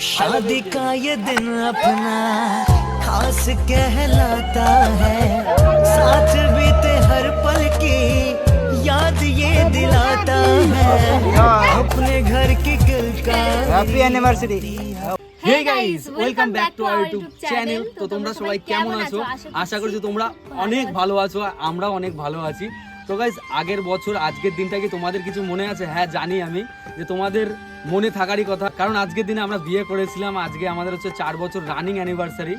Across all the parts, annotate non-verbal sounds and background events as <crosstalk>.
शादी का ये दिन अपना खास कहलाता है साथ बीते हर पल की याद ये दिलाता है अपने घर की कल का happy anniversary hey guys welcome back to our YouTube channel তো তোমরা সবাই কেমন আছো আশা করছি তোমরা অনেক ভালো আছো আর আমরাও অনেক ভালো আছি তো গাইস আগের বছর আজকের দিনটা কি তোমাদের কিছু মনে আছে? হ্যাঁ জানি আমি যে তোমাদের মনে থাকারই কথা। কারণ আজকের দিনে আমরা বিয়ে করেছিলাম আজকে আমাদের হচ্ছে চার বছর রানিং অ্যানিভার্সারি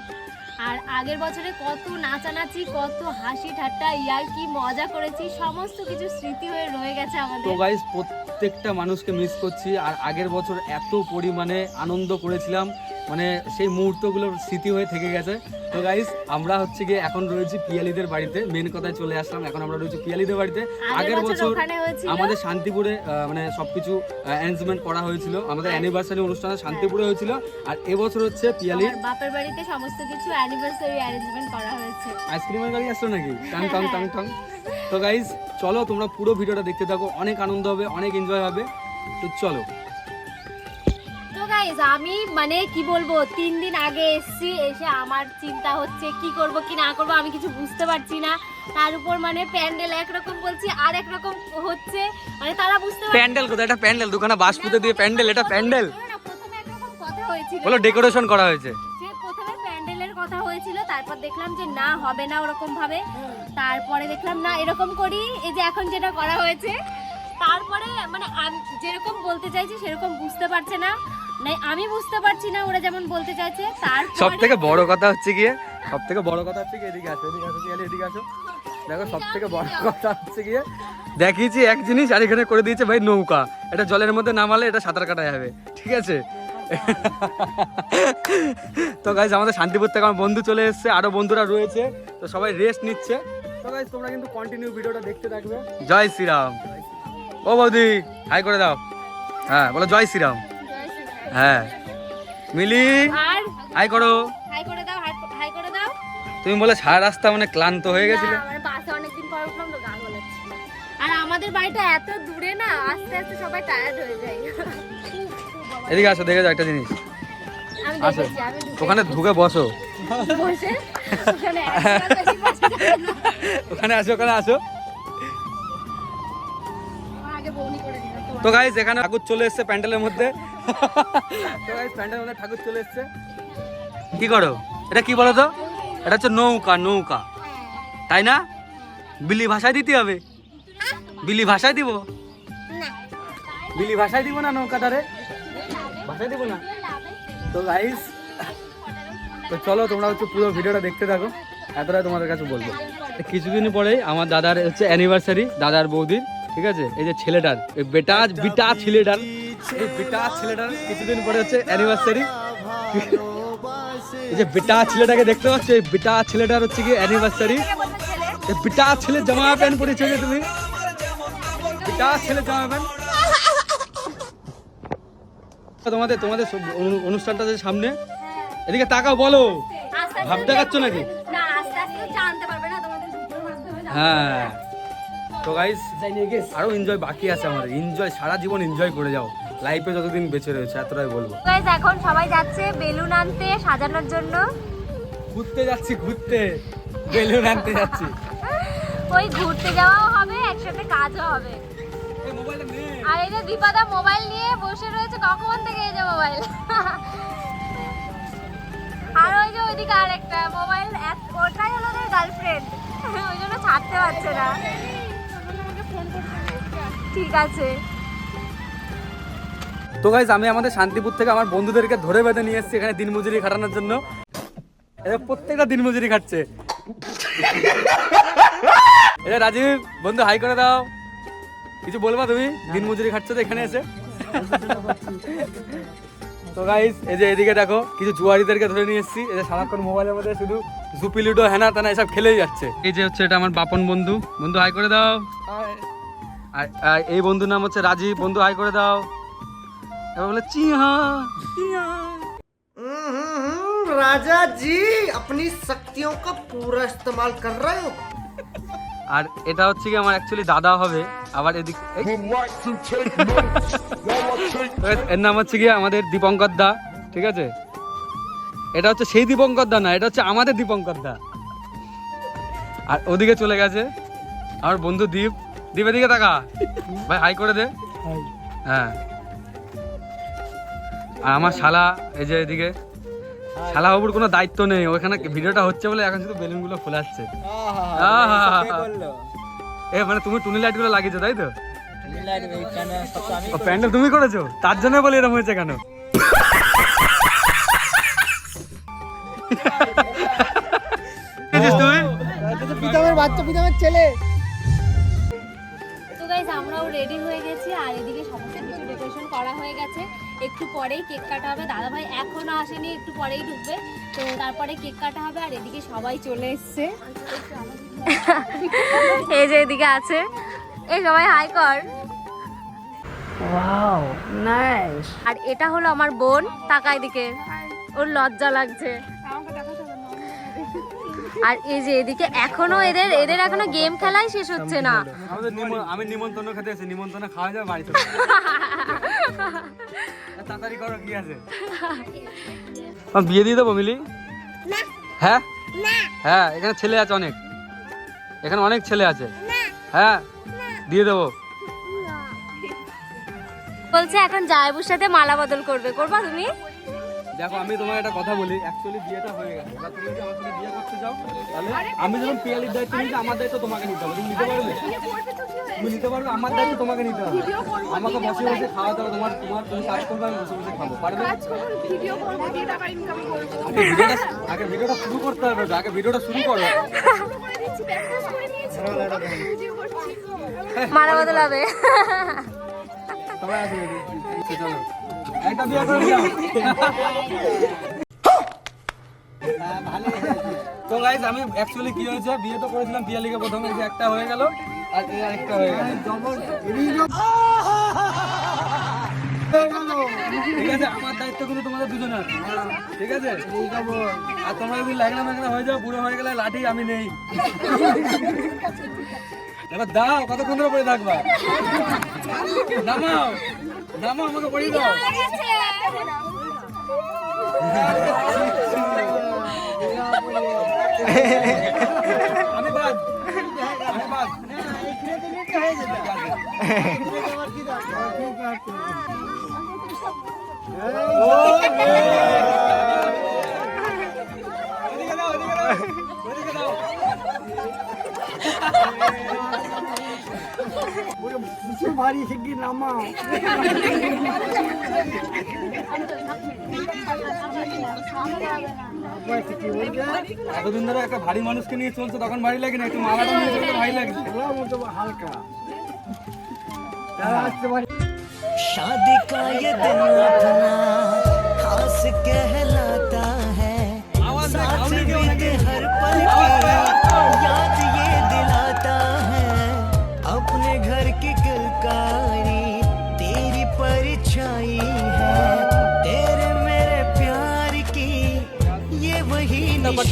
আর আগের বছরে কত নাচানাচি কত হাসি ঠাট্টা ইয়ার কি মজা করেছি সমস্ত কিছু স্মৃতি হয়ে রয়ে গেছে আমাদের। তো গাইস প্রত্যেকটা মানুষকে মিস করছি আর আগের বছর এত পরিমাণে আনন্দ করেছিলাম। মানে সেই মুহূর্তগুলো স্মৃতি হয়ে থেকে গেছে। তো গাইস আমরা হচ্ছে গিয়ে এখন রয়েছি পিয়ালিদের বাড়িতে। মেন কথায় চলে আসলাম এখন আমরা রয়েছি পিয়ালিদের বাড়িতে। আগের বছর আমাদের শান্তিপুরে মানে সবকিছু অ্যারেঞ্জমেন্ট করা হয়েছিল। আমাদের অ্যানিভার্সারি অনুষ্ঠান শান্তিপুরে হয়েছিল। আর এবছর হচ্ছে পিয়ালি বাপের বাড়িতে সমস্ত কিছু অ্যানিভার্সারি অ্যারেঞ্জমেন্ট করা হয়েছে। আইসক্রিমের গাড়ি আসলো নাকি? টাং টাং টাং টাং। তো গাইস চলো তোমরা পুরো ভিডিওটা দেখতে থাকো। অনেক আনন্দ হবে অনেক এনজয় হবে। তো চলো। গাইজ আমি মানে কি বলব তিন দিন আগে এসেছি এসে আমার চিন্তা হচ্ছে কি করব কি না করব আমি কিছু বুঝতে পারছি না। তার উপর মানে প্যান্ডেল একরকম বলছি আর একরকম হচ্ছে মানে তারা বুঝতে প্যান্ডেল কোথায়? এটা প্যান্ডেল দোকানে বাস পুঁতে দিয়ে প্যান্ডেল এটা প্যান্ডেল। প্রথমে একরকম কথা হয়েছিল। বলো ডেকোরেশন করা হয়েছে। যে প্রথমে প্যান্ডেলের কথা হয়েছিল তারপর দেখলাম যে না হবে না ওরকম ভাবে তারপরে দেখলাম না এরকম করি এই যে এখন যেটা করা হয়েছে। তারপরে মানে যেরকম বলতে চাইছি সেরকম বুঝতে পারছে না। মানে আমি বুঝতে পারছি না, ওরা যেমন বলতে চাইছে, তার সব থেকে বড় কথা হচ্ছে গিয়ে সব থেকে বড় কথা হচ্ছে এদিকে আসো এদিকে আসো পিয়ালি এদিকে আসো। দেখো সব থেকে বড় কথা হচ্ছে গিয়ে, দেখিয়েছি এক জিনিস, আর এখানে করে দিয়েছে ভাই নৌকা। এটা জলের মধ্যে নামালে এটা সাঁতার কাটা যাবে ঠিক আছে? তো গাইজ আমাদের শান্তিপুর থেকে আমার বন্ধু চলে এসেছে, আরও বন্ধুরা রয়েছে, তো সবাই রেস্ট নিচ্ছে। তো গাইজ তোমরা কিন্তু কন্টিনিউ ভিডিওটা দেখতে থাকবে। জয় শ্রীরাম। ও বৌদি হাই করে দাও। হ্যাঁ বলো, জয় শ্রীরাম। হ্যাঁ। মিলি হাই করো। হাই করে দাও হাই করে দাও। তুমি বলে সারা রাস্তা মানে ক্লান্ত হয়ে গেছিলে। বাসে অনেকদিন পর উঠলাম তো গা আর আমাদের বাড়িটা এত দূরে না আস্তে আস্তে সবাই টায়ার্ড হয়ে যায়। এদিকে আসো দেখে যাও একটা জিনিস। আসো। ওখানে ঢুকে বসো। বসে? ওখানে <laughs> আসো ওখানে আসো। তো গাইজ এখানে ঠাকুর চলে এসছে প্যান্ডেলের মধ্যে। <laughs> তো গাইজ প্যান্ডেলের মধ্যে ঠাকুর চলে এসছে। কি করো? এটা কি বলো তো? এটা হচ্ছে নৌকা নৌকা। তাই না? বিলি ভাষায় দিতে হবে। বিলি ভাষায় দিব? বিলি ভাষায় দিব না নৌকাটারে ভাষায় দিব না? তো গাইস তো চলো তোমরা হচ্ছে পুরো ভিডিওটা দেখতে থাকো। এতটাই তোমাদের কাছে বলব। কিছুদিন পরেই আমার দাদার হচ্ছে অ্যানিভার্সারি দাদার বৌদির ঠিক আছে? এই যে ছেলেটার বেটা বিটা। ছেলেটার। এই বিটা ছেলেটার কিছুদিন পরে হচ্ছে অ্যানিভার্সারি এই যে বিটা ছেলেটাকে দেখতে পাচ্ছ এই বিটা ছেলেটার হচ্ছে কি অ্যানিভার্সারি এই বিটা ছেলে জামা প্যান্ট পরেছো যে তুমি? বিটা ছেলে জামা প্যান্ট। তোমাদের তোমাদের অনুষ্ঠানটা যে সামনে এদিকে তাকাও বলো। আস্তে আস্তে ভাব দেখাচ্ছ নাকি হ্যাঁ। তো গাইস আরও এনজয় বাকি আছে আমাদের। এনজয় সারা জীবন এনজয় করে যাও। লাইফে যতদিন বেঁচে রয়েছে এতটাই বলব। গাইজ এখন সবাই যাচ্ছে বেলুন আনতে সাজানোর জন্য। ঘুরতে যাচ্ছি ঘুরতে। বেলুন আনতে যাচ্ছি। ওই ঘুরতে যাওয়াও হবে একসাথে কাজও হবে। আর এই যে দীপাদা মোবাইল নিয়ে বসে রয়েছে কখন থেকে এই যে মোবাইল? আর ওই যে ওইদিকে আরেকটা মোবাইল ওটাই হলো ওদের গার্লফ্রেন্ড ওই জন্য ছাড়তে পারছে না। ঠিক আছে। তো গাইজ আমি আমাদের শান্তিপুর থেকে আমার বন্ধুদেরকে ধরে বেঁধে নিয়ে এসেছি এখানে দিনমজুরি খাটানোর জন্য। এরা প্রত্যেকটা দিনমজুরি খাটছে। এটা রাজীব বন্ধু হাই করে দাও। কিছু বলবা তুমি? দিনমজুরি খাটছো তো এখানে এসে। তো গাইস এই যে এদিকে দেখো কিছু জুয়ারিদেরকে ধরে নিয়ে এসেছি। এই যে সারাক্ষণ মোবাইলের মধ্যে শুধু জুপি লুডো হেনা তেনা এসব খেলেই যাচ্ছে। এই যে হচ্ছে এটা আমার বাপন বন্ধু। বন্ধু হাই করে দাও। আর এই বন্ধুর নাম হচ্ছে রাজীব। বন্ধু হাই করে দাও। राजा जी अपनी शक्तियों का पूरा इस्तेमाल कर रहे हो আর এটা হচ্ছে কি আমার অ্যাকচুয়ালি দাদা হবে আবার এদিক এর নাম হচ্ছে কি আমাদের দীপঙ্কর দা ঠিক আছে? এটা হচ্ছে সেই দীপঙ্কর দা না এটা হচ্ছে আমাদের দীপঙ্কর দা। আর ওদিকে চলে গেছে আমার বন্ধু দীপ। দীপ এদিকে তাকা। ভাই হাই করে দে। হ্যাঁ। আর আমার শালা এই যে এদিকে শালা বাবুর কোনো দায়িত্ব নেই। ওখানে ভিডিওটা হচ্ছে বলে এখন শুধু বেলুনগুলো খোলাচ্ছে আহা। এ মানে তুমি টুনি লাইটগুলো লাগিয়েছো তাই তো? ও প্যান্ডেল তুমি করেছ? তার জন্য বলে এরকম হয়েছে কেন? তুই বাচ্চা প্রীতমের ছেলে। তো গাইজ আমরাও রেডি হয়ে গেছি আর এদিকে সমস্ত কিছু ডেকোরেশন করা হয়ে গেছে। একটু পরেই কেক কাটা হবে। দাদা ভাই এখনও আসেনি একটু পরেই ঢুকবে। তো তারপরে কেক কাটা হবে আর এদিকে সবাই চলে এসছে। <laughs> এই যে এদিকে আছে। এই সবাই হাই কর। আর এটা হলো আমার বোন তাকা দিকে ওর লজ্জা লাগছে। আর এই যে এদিকে এখনও এদের এদের এখনও গেম খেলাই শেষ হচ্ছে না। আমি নিমন্ত্রণ খেতে নিমন্ত্রণ খাওয়া যাবে বাড়ি চলে যাব। <laughs> তাড়াতাড়ি করো কি আছে? আমি বিয়ে দিয়ে দেবো মিলি? হ্যাঁ? হ্যাঁ এখানে ছেলে আছে অনেক। এখানে অনেক ছেলে আছে। হ্যাঁ? দিয়ে দেবো। বলছে এখন জায়বুর সাথে মালা বদল করবে। করবা তুমি? দেখো আমি তোমাকে একটা কথা বলি অ্যাকচুয়ালি বিয়েটা হয়ে গেছে এবার তুমি যদি আমার সাথে বিয়ে করতে চাও তাহলে আমি যখন পিয়ালির দায়িত্ব নিয়েছি আমার দায়িত্ব তোমাকে নিতে হবে তুমি নিতে পারবে তুমি নিতে পারবে আমার দায়িত্ব তোমাকে নিতে হবে আমাকে বসে বসে খাওয়া দাওয়া তোমার তোমার তুমি কাজ করবে আমি বসে বসে খাব পারবে আগে ভিডিওটা আগে ভিডিওটা শুরু করতে হবে আগে ভিডিওটা শুরু করো মালা বদল হবে সবাই আসবে আচ্ছা, চলো তো গাইজ আমি অ্যাকচুয়ালি কি হয়েছে, বিয়ে তো করেছিলাম পিয়ালিকে প্রথমে যে একটা হয়ে গেল, আর এই হয়ে গেল। ঠিক আছে, আমার দায়িত্ব কিন্তু তোমাদের দুজনের। ঠিক আছে? আর তোমরা যদি লাগনা মাগনা হয়ে যাও, বুড়ো হয়ে গেলে লাঠি আমি নেই। এবার দাও কতক্ষণ ধরে পড়ে থাকবা? নামাও নামাও আমাকে পড়িয়ে দাও। আমি বাদ আমি বাদ। ভারী শিগগির নামাও এতদিন ধরে একটা ভারী মানুষকে নিয়ে চলছে তখন ভারী লাগে না একটু মালাটা নিয়ে চলতে ভারী লাগে হালকা যারা আসতে পারে शादी का ये दिन अपना खास कहलाता वही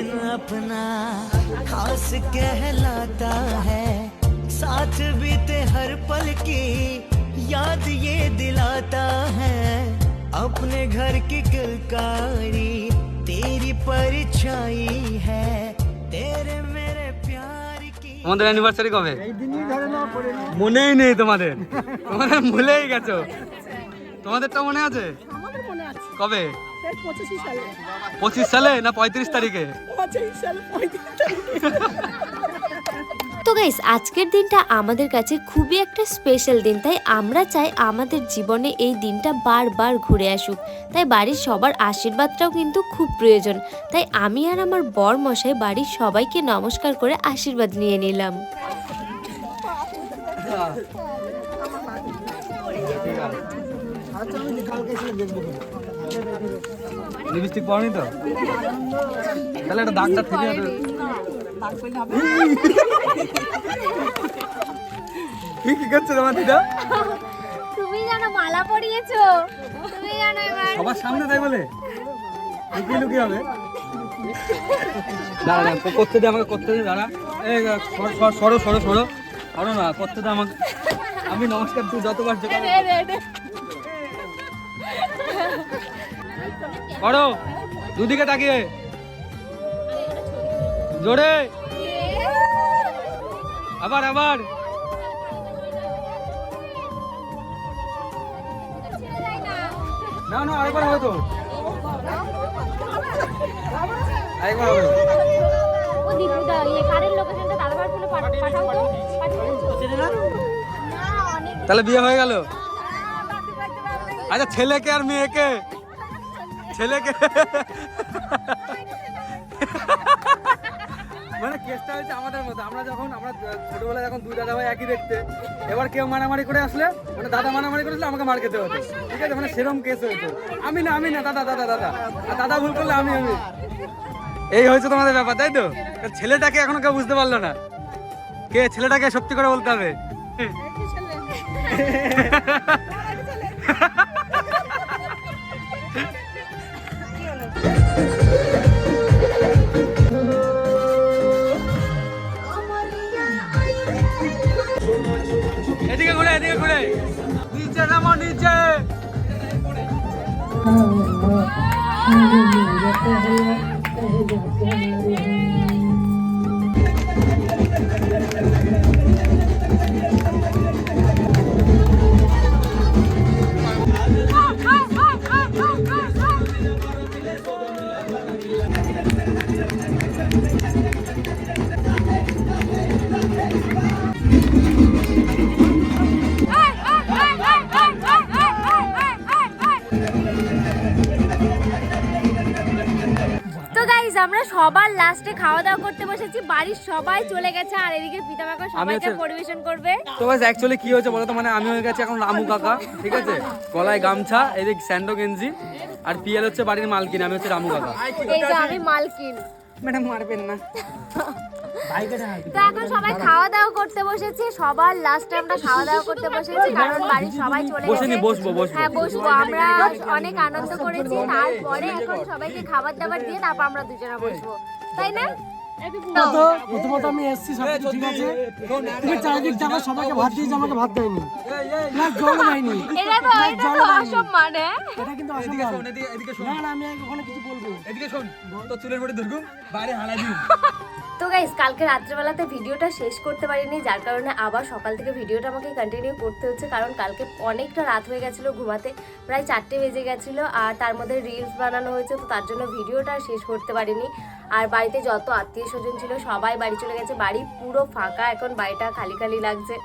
दिन अपना खास कहलाता है साथ बीते हर पल की याद ये दिलाता है अपने घर की किलकारी तेरी परछाई है तेरे मेरे प्यार की আমাদের অ্যানিভার্সারি কবে এই দিনই ধরে নাও করে নাও মনেই নেই তোমাদের তোমাদের ভুলেই গেছো তোমাদেরটা মনে আছে আমাদের মনে আছে কবে পঁচাশি সালে। পঁচিশ সালে না পঁয়ত্রিশ তারিখে? পঁচাশি সালে পঁয়ত্রিশ তারিখে। তো গাইস আজকের দিনটা আমাদের কাছে খুবই একটা স্পেশাল দিন। তাই আমরা চাই আমাদের জীবনে এই দিনটা বারবার ঘুরে আসুক। তাই বাড়ির সবার আশীর্বাদটাও কিন্তু খুব প্রয়োজন। তাই আমি আর আমার বর মশাই বাড়ির সবাইকে নমস্কার করে আশীর্বাদ নিয়ে নিলাম। লিপস্টিক পাওনি তো? তাহলে একটা দাগটা থেকে কি কি করছে তোমার দিদা? তুমি জানো মালা পরিয়েছো? তুমি জানো এবার সবার সামনে তাই বলে? লুকিয়ে লুকিয়ে হবে। দাঁড়া দাঁড়া করতে দে আমাকে করতে দে দাঁড়া। এই সর- সর- সরো সরো না করতে দে আমাকে। আমি নমস্কার তুই যতবার। করো দুদিকে তাকিয়ে। জোরে। আবার আবার। না না, আরেকবার হবে তো আরেকবার হবে। ও দীপুদা কারের লোকেশনটা দাদাবার ফোনে পাঠাও তো পাঠিয়ে দাও। না অনেক তাহলে বিয়ে হয়ে গেল? আচ্ছা ছেলেকে আর মেয়েকে? ছেলেকে? মানে কেসটা হয়েছে আমাদের মতো আমরা যখন আমরা ছোটবেলায় যখন দুই দাদা ভাই একই দেখতে এবার কেউ মারামারি করে আসলে মানে দাদা মারামারি করেছিল আমাকে মার খেতে হতো। ঠিক আছে? মানে সেরকম কেস হয়েছে। আমি না আমি না দাদা দাদা দাদা। আর দাদা ভুল করলে আমি আমি। এই হয়েছে তোমাদের ব্যাপার তাই তো? ছেলেটাকে এখনও কেউ বুঝতে পারল না। কে? ছেলেটাকে সত্যি করে বলতে হবে। <laughs> নিচে নামো নিচে তো গাইজ আমরা সবার লাস্টে খাওয়া দাওয়া করতে বসেছি। বাড়ির সবাই চলে গেছে আর এদিকে পিতা কাকা সবাইকে পরিবেশন করবে। তো গাইস অ্যাকচুয়ালি কি হয়েছে বলতো? মানে আমি হয়ে গেছি এখন রামু কাকা ঠিক আছে? গলায় গামছা এদিক স্যান্ডো গেঞ্জি আর পিয়াল হচ্ছে বাড়ির মালকিন আমি হচ্ছে রামু কাকা। এই যে আমি মালকিন। ম্যাডাম মারবেন না। <laughs> তো এখন সবাই খাওয়া দাওয়া করতে বসেছি সবার লাস্টে আমরা খাওয়া দাওয়া করতে বসেছি কারণ বাড়ির সবাই চলে গেছে। বসবো, বসবো। হ্যাঁ বসবো আমরা অনেক আনন্দ করেছি তারপরে এখন সবাইকে খাবার দাবার দিয়ে তারপর আমরা দুজনে বসবো। তাই না? প্রথমত আমি এসছি সব কিছু ঠিক আছে? তুমি চারিদিক যাব সবাইকে ভাত দিয়েছি আমাকে ভাত দেয়নি। প্লাস জল দেয়নি। এটা তো এটা তো অসম্মান এটা কিন্তু অসম্মান। না না আমি ওখানে কিছু বলব <laughs> তো গাইস কালকে রাত্রেবেলাতে ভিডিওটা শেষ করতে পারিনি, যার কারণে আবার সকাল থেকে ভিডিওটা আমাকে কন্টিনিউ করতে হচ্ছে, কারণ কালকে অনেকটা রাত হয়ে গেছিল ঘুমাতে, প্রায় চারটে বেজে গেছিল, আর তার মধ্যে রিলস বানানো হয়েছে, তো তার জন্য ভিডিওটা শেষ করতে পারিনি। আর বাড়িতে যত আত্মীয় স্বজন ছিল, সবাই বাড়ি চলে গেছে, বাড়ি পুরো ফাঁকা, এখন বাড়িটা খালি খালি লাগছে।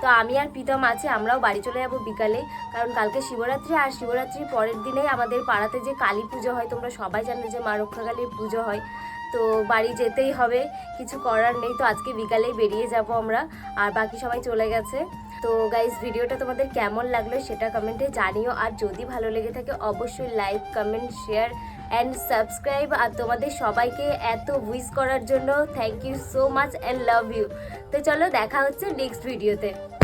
তো আমি আর প্রীতম আছি, আমরাও বাড়ি চলে যাব বিকালে, কারণ কালকে শিবরাত্রি, আর শিবরাত্রির পরের দিনেই আমাদের পাড়াতে যে কালী পুজো হয়, তোমরা সবাই জানো যে মা রক্ষাকালীর পুজো হয়, তো বাড়ি যেতেই হবে, কিছু করার নেই, তো আজকে বিকালেই বেরিয়ে যাব আমরা, আর বাকি সবাই চলে গেছে। তো গাইস ভিডিওটা তোমাদের কেমন লাগল সেটা কমেন্টে জানিও, আর যদি ভালো লেগে থাকে অবশ্যই like comment share and subscribe আর তোমাদের সবাইকে এত উইস করার জন্য thank you so much and love you তো চলো দেখা হচ্ছে নেক্সট ভিডিওতে